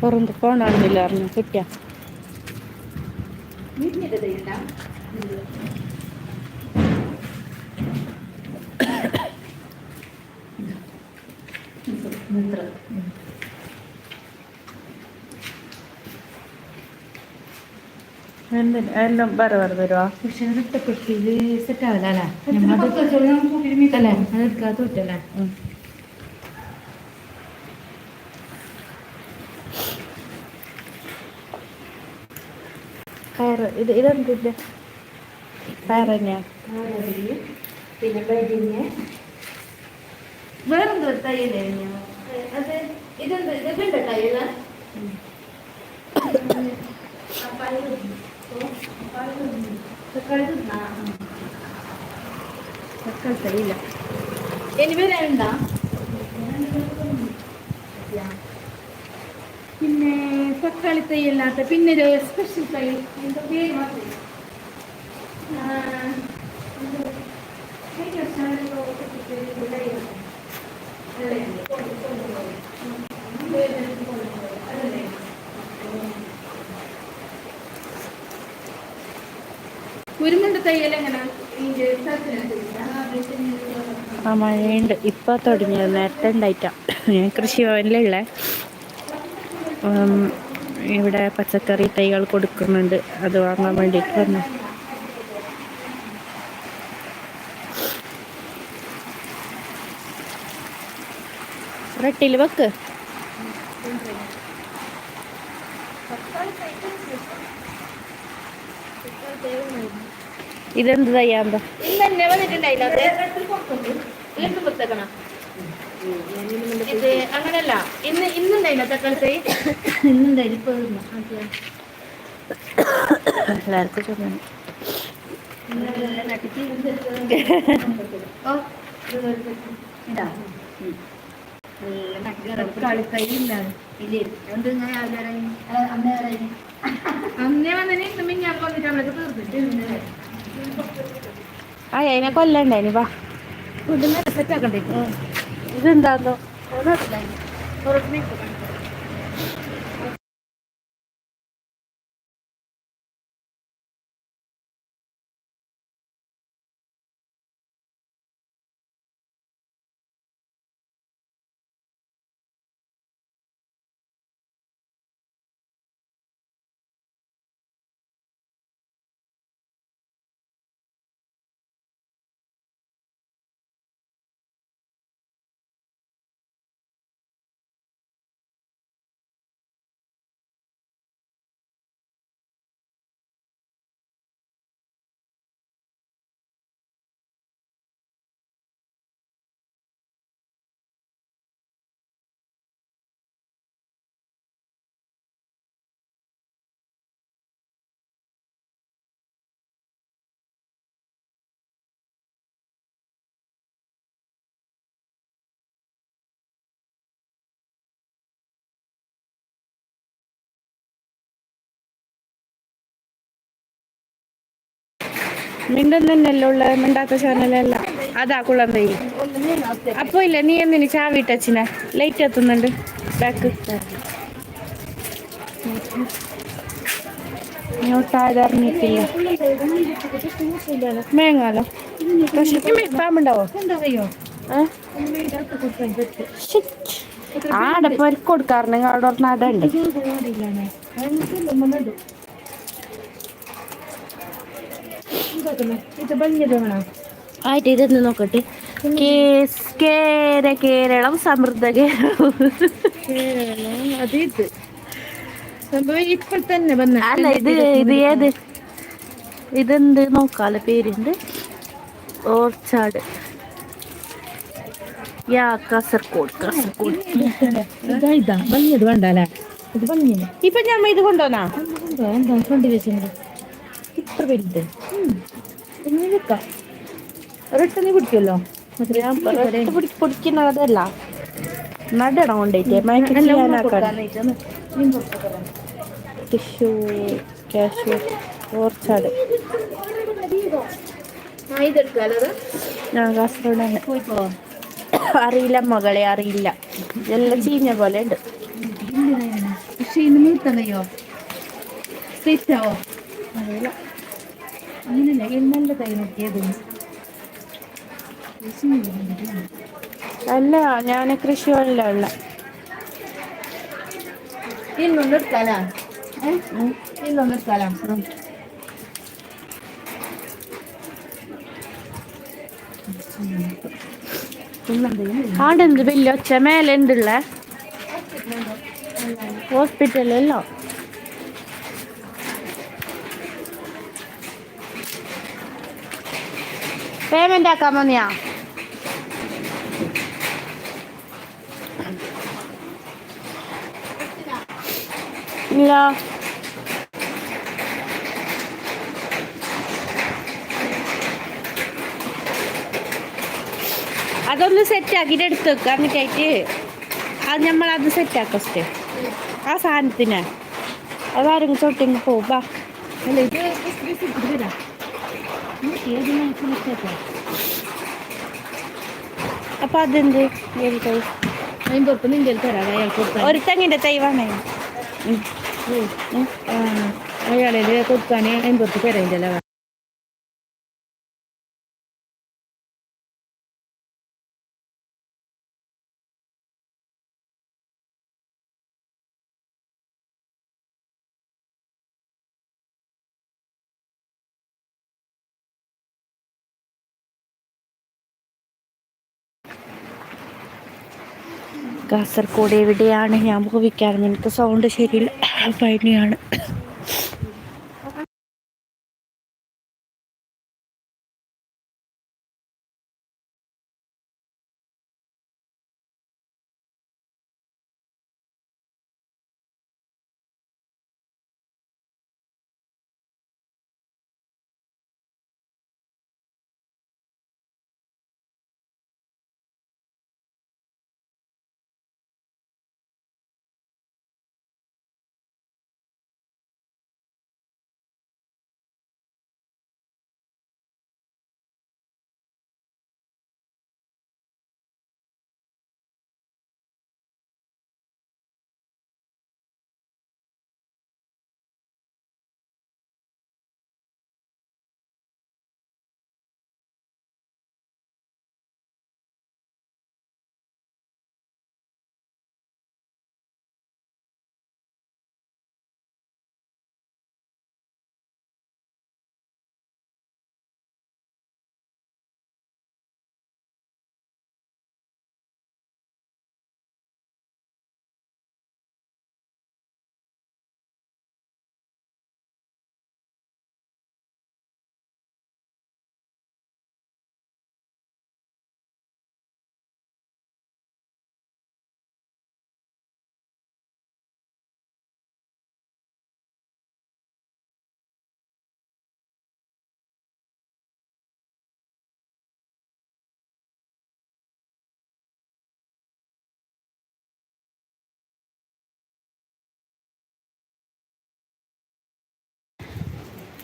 പുറന്ത് പോകണമെന്നില്ല അറിഞ്ഞു. കിട്ടിയ. എന്തിന്? എല്ലാം വേറെ വേറെ തരുവാ? പക്ഷെ അതിട്ടപ്പെട്ടിൽ സെറ്റ് ആവില്ല അല്ലേ? അല്ലേ അത് ഇത് ഇതെന്തിന്റെ പയറന്നെയാ പിന്നെ ബെഡിന് വേറെന്തോ തയ്യലേ അത് ഇതെന്ത്? ഇതൊക്കെ തയ്യല തക്കാളി തരില്ല ഇനി വേറെ പിന്നെ തക്കാളി തൈ അല്ലാത്ത പിന്നെ ഒരു സ്പെഷ്യൽ തൈ എന്താ പേര് കുരുമുണ്ട സ്ഥലത്തിനനുസരിച്ചാ? ആ മഴയുണ്ട്. ഇപ്പൊ തുടങ്ങിയത് നേരത്തെ ഉണ്ടായിട്ടാ. ഞാൻ കൃഷി ഭവനിലുള്ള ഇവിടെ പച്ചക്കറി തൈകൾ കൊടുക്കുന്നുണ്ട്. അത് വാങ്ങാൻ വേണ്ടിയിട്ട് വന്നു. റെട്ടിൽ വെക്ക്. ഇതെന്ത് തയ്യാന്തോ? ഇത് അങ്ങനല്ല. ഇന്ന് ഇന്നുണ്ടായില്ല തക്കാളി തൈ ഇന്നുണ്ടായില്ല ഇപ്പൊ ഇടുന്നു. അതെയോ? എല്ലാവർക്കും ചുമ ആ നട്ടിട്ട് ഓ, ഇനി വാ. ഫുഡിന് സെറ്റ് നട്ടിട്ട് തക്കാളി തൈ ഇല്ലാണ്. ഇല്ലേ? അതുകൊണ്ട് മിണ്ടുന്നല്ലോ ഉള്ള മിണ്ടാത്ത ചാനലല്ല. അതാ കുളം തൈ അപ്പൊ ഇല്ല നീ എന്തിനു ചാവിട്ട് ചാവിട്ടച്ചിനെ ലൈറ്റ് എത്തുന്നുണ്ട്. ബാക്ക് മേങ്ങാലോ? പാമ്പുണ്ടാവോ. ആടെ പൊരിക്കൊടുക്കാറുണ്ടെങ്കിൽ കൊടുക്കാറുണ്ട് അവിടെ ഒരു നടണ്ട് ഇത് ഭംഗിയത് വേണം ആയിട്ട് ഇതൊന്ന് നോക്കട്ടെ. കേര കേരളം സമൃദ്ധ കേരളം. അത് ഇത്. ഇപ്പോൾ തന്നെ വന്ന അല്ല ഇത് ഇത് ഏത്? ഇതെന്ത് നോക്കാല പേരുണ്ട് ഓർച്ചാട്. യാ കാസർഗോഡ് കാസർഗോഡ്. ഇതാ ഇതാ ഭംഗിയത് വേണ്ടല്ലേ ഇത് ഭംഗിയാണ് ഇപ്പൊ ഞാൻ ഇത് കൊണ്ടുവന്നാ? കൊണ്ടോ എന്താ ഫ്രണ്ട് വെച്ചിട്ടുണ്ട് ഇത്ര വലുത്? ഇങ്ങനെ പിടിക്കുമല്ലോ പിടിക്കുന്നതല്ല. നടണം കൊണ്ടേറ്റ് ടിഷ്യൂ കാഷ്യൂ ഓർച്ചാട്. ഞാൻ അറിയില്ല മകളെ അറിയില്ല. എല്ലാം ചീഞ്ഞ പോലെ ഉണ്ട്. പക്ഷേ ഇന്ന് നിർത്തണയോ സ്ട്രിക്റ്റ് അറിയില്ല. ഇത് നല്ല തൈ നോക്കിയത് അല്ല ഞാൻ കൃഷി വല്ല ഉള്ള. എടുക്കാലാ ഏ? ഇന്നൊന്ന് എടുക്കാലാ ആടെന്ത് വലിയ ഒച്ച മേലെ എന്തുള്ള ഹോസ്പിറ്റലല്ലോ പേയ്മെന്റ് ആക്കാൻ വന്നിയാ ഇല്ല അതൊന്ന് സെറ്റ് ആക്കിട്ട് എടുത്ത് വെക്കുക എന്നിട്ടായിട്ട് അത് നമ്മളത് സെറ്റ് ആക്കാം ഫസ്റ്റ് ആ സാധനത്തിന്. അതാരും തൊട്ടെങ്കിൽ പോവാ അല്ല ഇത് വിസിറ്റ് വരാം ഏത് മനസ്സിലാക്കാം അപ്പം അതെന്ത്? ഏത് തൈ അമ്പത് നിന്റെ തരാം അയാൾ കൊടുത്താൽ ഒരു തെങ്ങിന്റെ തൈ വേണേ അയാളെ കൊടുക്കാൻ അമ്പത് തരാം കാസർഗോഡ് എവിടെയാണ് ഞാൻ ഭവിക്കാറ് എനിക്ക് സൗണ്ട് ശരിയില്ല. പനിയാണ്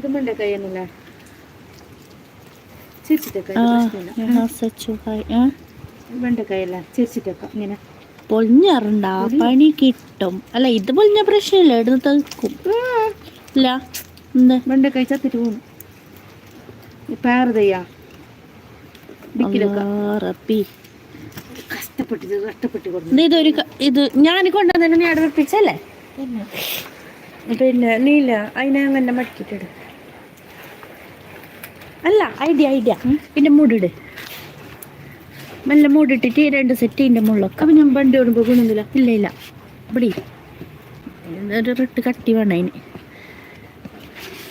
ഇത് മണ്ട പൊളിഞ്ഞാറുണ്ട പണി കിട്ടും. അല്ല ഇത് പൊളിഞ്ഞ പ്രശ്നമില്ല എടുത്ത് തൽക്കും. ഇല്ല എന്താ? വെണ്ടക്കായ ചത്തിട്ട് പോകും പാറതയ്യാ കഷ്ടപ്പെട്ടിട്ട് കഷ്ടപ്പെട്ട് ഇത് ഇതൊരു ക- ഇത് ഞാൻ കൊണ്ടുവന്നെ നീ അവിടെ വെപ്പിച്ചല്ലേ? പിന്നെ നീല അതിനെ അങ്ങനെ മടക്കിട്ടിട് അല്ല ഐഡിയ ഐഡിയ പിന്നെ മൂടിട്. നല്ല മൂടിട്ടിട്ട് രണ്ട് സെറ്റ് ഇതിന്റെ മുള്ളൊക്കെ അപ്പം ഞാൻ വണ്ടി വരുമ്പോൾ ഗുണമില്ല ഇല്ല ഇല്ല. ഇവിടെ. ഒരു റിട്ട് കട്ടി വേണം അതിന്.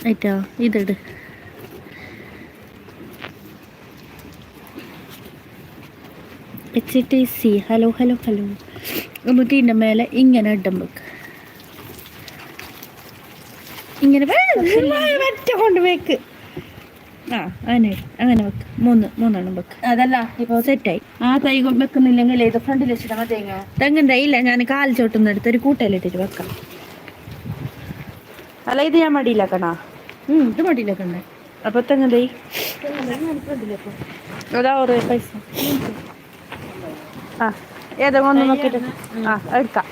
ആയിട്ടോ ഇതിട്. H T C hello hello hello നമ്മൾ ഇതിന്റെ മേലെ ഇങ്ങനെ ഇടം വെക്ക്. ഇങ്ങനെ മറ്റ കൊണ്ട് വെക്ക്. ആ അങ്ങനെ അങ്ങനെ വെക്ക്. മൂന്ന് മൂന്നെണ്ണം വെക്ക്. അതല്ല ഇപ്പോൾ സെറ്റായി. ആ തൈ വെക്കുന്നില്ലെങ്കിൽ ഇത് ഫ്രണ്ടിൽ വെച്ചിട്ടാ തേങ്ങ? തെങ്ങൻ തൈ ഇല്ല ഞാൻ കാൽ ചോട്ടുന്ന എടുത്ത് ഒരു കൂട്ടയിലിട്ടിട്ട് വെക്കാം. അല്ല ഇത് ഞാൻ മടിയിലാക്കണോ? ഇത് മടിയിലാക്കണ്ടേ? അപ്പൊ തെങ്ങൻ തൈ? അതാ ഒരു പൈസ. ആ ഏതോ ഒന്ന് നോക്കിയിട്ട് ആ എടുക്കാം.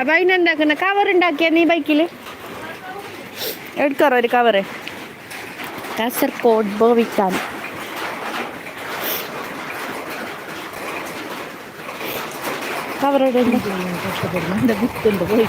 അപ്പൊ അതിനെന്താക്കുന്ന? കവർ ഉണ്ടാക്കിയ നീ ബൈക്കിൽ എടുക്കാറോ ഒരു കവറ് കാസർഗോഡ് ബോവിക്കാൻ കവർ കഷ്ടപ്പെടുന്നു. ബുക്കുണ്ട് പോയി.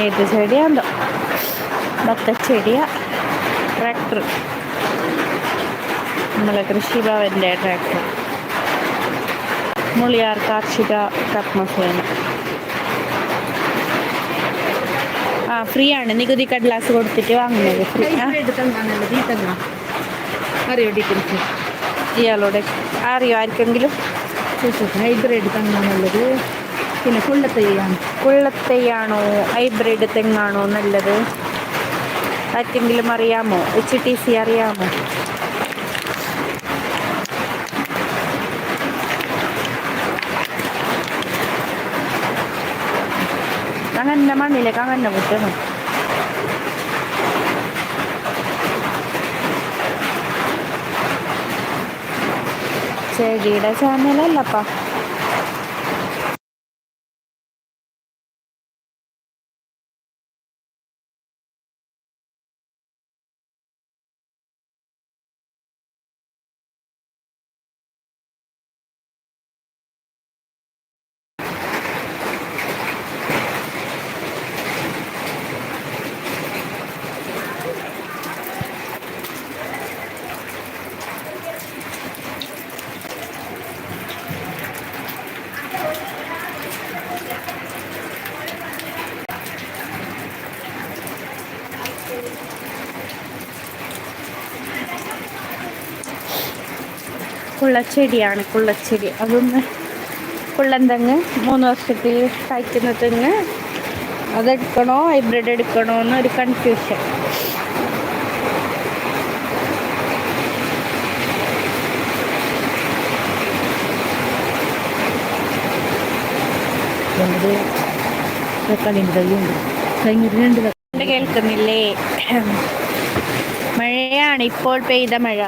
ഏത് ചെടിയാണ്ടോ? ബത്തച്ചെടിയാ ട്രാക്ടർ നമ്മളെ കൃഷിഭവന്റെ ട്രാക്ടർ മുളിയാർ കാർഷിക കർമ്മസേന. ആ ഫ്രീ ആണ് നികുതി കടലാസ് കൊടുത്തിട്ട് വാങ്ങുന്നത് ഫ്രീ. ഇയാളോട് അറിയോ ആർക്കെങ്കിലും? ഹൈബ്രിഡ് തെങ്ങാണുള്ളത് പിന്നെ കുള്ളത്തയ്യാണ് കുള്ളത്തയ്യാണോ ഹൈബ്രിഡ് തെങ്ങാണോ നല്ലത്? ആർക്കെങ്കിലും അറിയാമോ? എച്ച് ടി സി അറിയാമോ? അങ്ങനെ മണ്ണിലേക്ക് അങ്ങനെ കുറ്റണം ചെടിയുടെ ചാനലല്ലപ്പാ കുള്ളച്ചെടിയാണ് കുള്ളച്ചെടി അതൊന്ന് കുള്ളൻ തെങ്ങ് മൂന്ന് വർഷത്തിൽ കായ്ക്കുന്ന തെങ്ങ് അതെടുക്കണോ ഹൈബ്രിഡ് എടുക്കണോ എന്നൊരു കൺഫ്യൂഷൻ തക്കാളിൻ്റെ തൈയുണ്ട് കഴിഞ്ഞിട്ട് രണ്ട് ഇത് കേൾക്കുന്നില്ലേ മഴയാണ് ഇപ്പോൾ പെയ്ത മഴ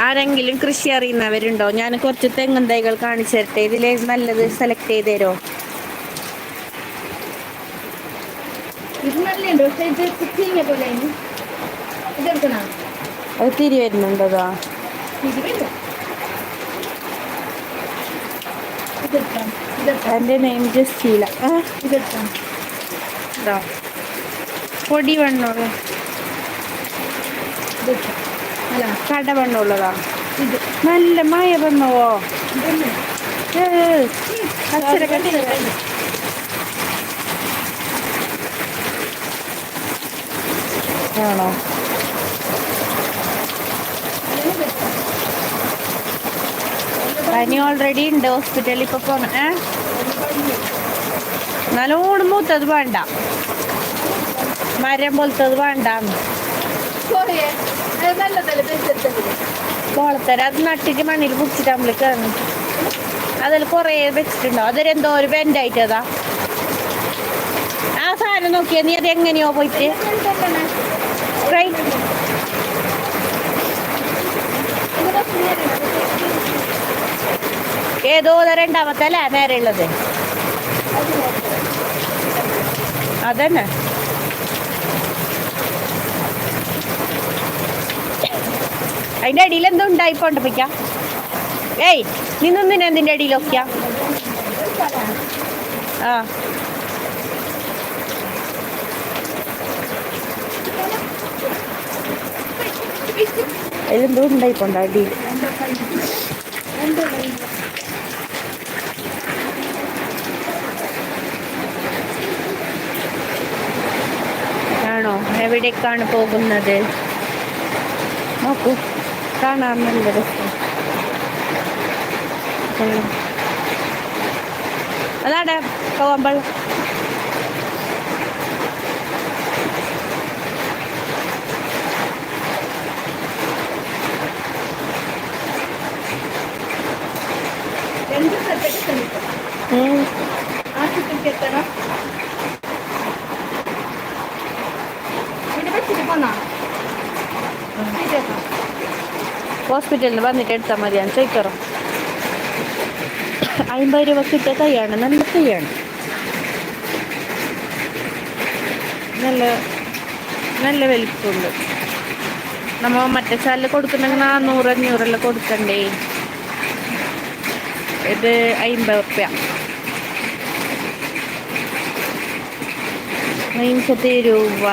ആരെങ്കിലും കൃഷി അറിയുന്നവരുണ്ടോ? ഞാൻ കുറച്ച് തെങ്ങും തൈകൾ കാണിച്ചു തരട്ടെ. ഇതിലെ നല്ലത് സെലക്ട് ചെയ്ത് തരുമോ അത് തിരി വരുന്നുണ്ടോ എന്റെ എന്റെ നെയിം ജസ്റ്റീല പൊടി വണ്ണുള്ള അല്ല കട ഇത് നല്ല മായ വണ്ണവോ ആണോ? പനി ഓൾറെഡി ഉണ്ട്. ഹോസ്പിറ്റലിൽ ഇപ്പൊ പോണ ഏ? നല്ലോണം മൂത്തത് വേണ്ട. മരം പോലത്തത് വേണ്ട പോയേ അത് നല്ലതല്ലേ ബെസ്റ്റ് കോളത്തര അത് നട്ടിട്ട് മണ്ണിൽ പിടിച്ചിട്ട് നമ്മൾ കയറുന്നു അതിൽ കുറേ വെച്ചിട്ടുണ്ടോ? അതൊരെന്തോ ഒരു ബെൻഡായിട്ടതാ ആ സാധനം നോക്കിയാ നീ അത് എങ്ങനെയോ പോയിട്ട്? റൈറ്റ് ഏതോ രണ്ടാമത്തെ അല്ലേ നേരെ ഉള്ളത് അതന്നെ. അതിന്റെ അടിയിൽ എന്തോ ഉണ്ടായി പിക്കാം. ഏയ് നിന്നൊന്നിനെ എന്തിന്റെ അടിയിൽ ഒക്കെയാ ആ. അതിലെന്തോ ഉണ്ടായിപ്പോണ്ട അടിയിൽ ആണോ? എവിടേക്കാണ് പോകുന്നത്? നോക്കൂ. കാണാൻ അതാണ് പോകുമ്പോൾ എന്ത് സ്ഥലത്തേക്ക് ശ്രമിക്കും ആ എത്തണം ഇവിടെ വെച്ചിട്ട് ഹോസ്പിറ്റലിൽ വന്നിട്ട് എടുത്താൽ മതിയാണ് ചോദിക്കാറോ അമ്പത് രൂപ കിട്ടിയ തൈയാണ് നല്ല തൈയാണ്. നല്ല നല്ല വലിപ്പമുണ്ട് നമ്മൾ മറ്റേ ചാലിൽ കൊടുക്കുന്നെങ്കിൽ നാന്നൂറ് അഞ്ഞൂറെല്ലാം കൊടുക്കണ്ടേ? ഇത് അമ്പത് റുപ്യ. അമ്പത് രൂപ.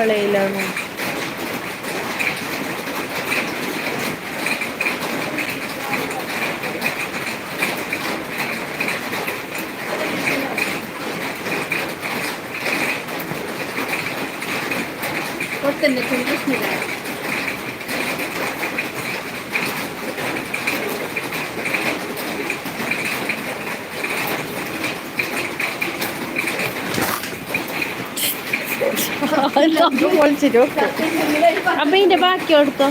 കളയിലാണ്. കൊത്തന്റെ കൃഷ്ണിത പൊളിച്ചിട്ട് അപ്പൊ ഇതിന്റെ ബാക്കി എടുത്തോ?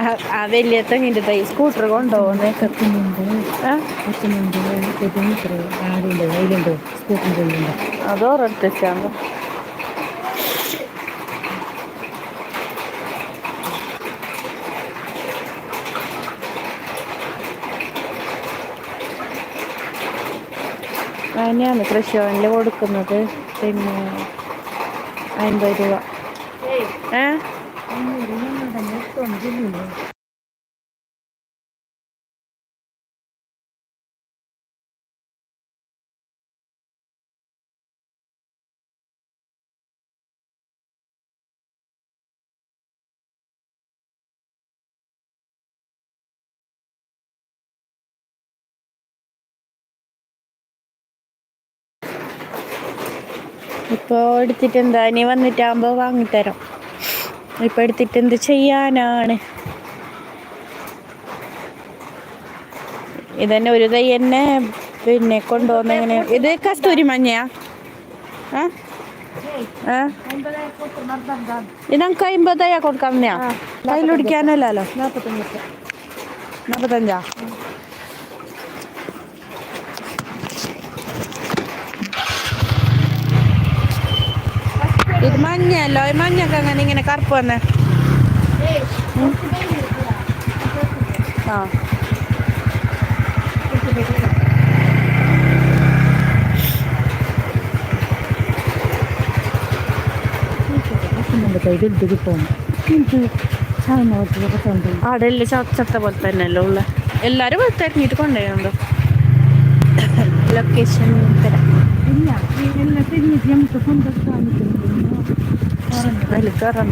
ആ- ആ വലിയ തെങ്ങിന്റെ തൈ സ്കൂട്ടർ കൊണ്ടുപോകുന്നേ. ആ? അതോറെടുത്താണ്ട് അതിനെയാണ് തൃശ്ശൂരിൽ കൊടുക്കുന്നത്. പിന്നെ അൻപത് രൂപ. ഏ? ഇപ്പോൾ എടുത്തിട്ട് എന്താ ഇനി വന്നിട്ടാകുമ്പോൾ വാങ്ങിത്തരാം. ഇപ്പോൾ എടുത്തിട്ട് എന്ത് ചെയ്യാനാണ്? ഇതന്നെ ഒരു തൈ തന്നെ പിന്നെ കൊണ്ടുപോകുന്ന എങ്ങനെ ഇത് കസ്തൂരി മഞ്ഞയാ? ആ? ആ? ഇത് നമുക്ക് അമ്പത് കൊടുക്കാം കയ്യിലൊടിക്കാനല്ലോ നാൽപ്പത്തഞ്ചാ ഈ മഞ്ഞൊക്കെ അങ്ങനെ ഇങ്ങനെ കറുപ്പ് വന്ന്. ആ. അവിടെ എല്ലാം ചത്ത പോലെ തന്നെയല്ലോ ഉള്ള? എല്ലാരും തിരഞ്ഞിട്ട് കൊണ്ടുപോയുണ്ടോ? ലൊക്കേഷൻ തരാം അതിൽ കയറണം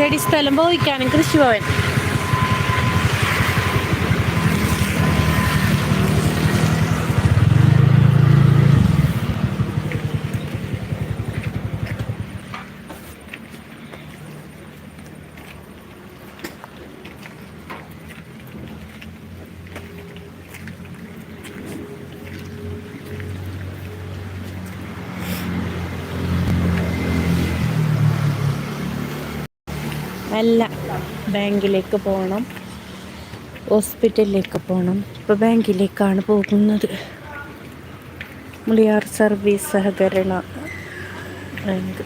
ചെടി സ്ഥലം പോയിക്കാനും കൃഷിഭവൻ. അല്ല ബാങ്കിലേക്ക് പോകണം. ഹോസ്പിറ്റലിലേക്ക് പോകണം. ഇപ്പോൾ ബാങ്കിലേക്കാണ് പോകുന്നത്. മുളിയാർ സർവീസ് സഹകരണ ബാങ്ക്.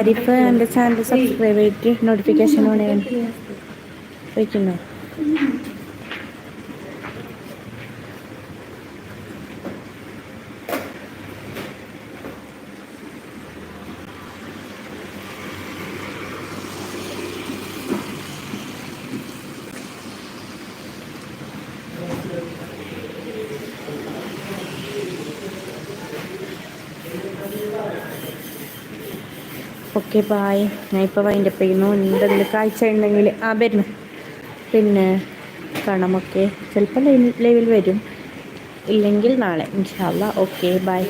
ആരിഫ് എന്റെ ചാനൽ സബ്സ്ക്രൈബ് ചെയ്തിട്ട് നോട്ടിഫിക്കേഷൻ ഓൺ ചെയ്യാൻ വയ്ക്കുന്നോ? Okay bye. ഞാൻ ഇപ്പോൾ വൈൻഡപ്പ് ചെയ്യുന്നു. എന്തെങ്കിലും കാഴ്ച ഉണ്ടെങ്കിൽ ആ വരുന്നു. പിന്നെ കാണാം ഓക്കെ ചിലപ്പോൾ ലൈവിൽ വരും. ഇല്ലെങ്കിൽ നാളെ. ഇൻഷാല്ല ഓക്കെ ബായ്.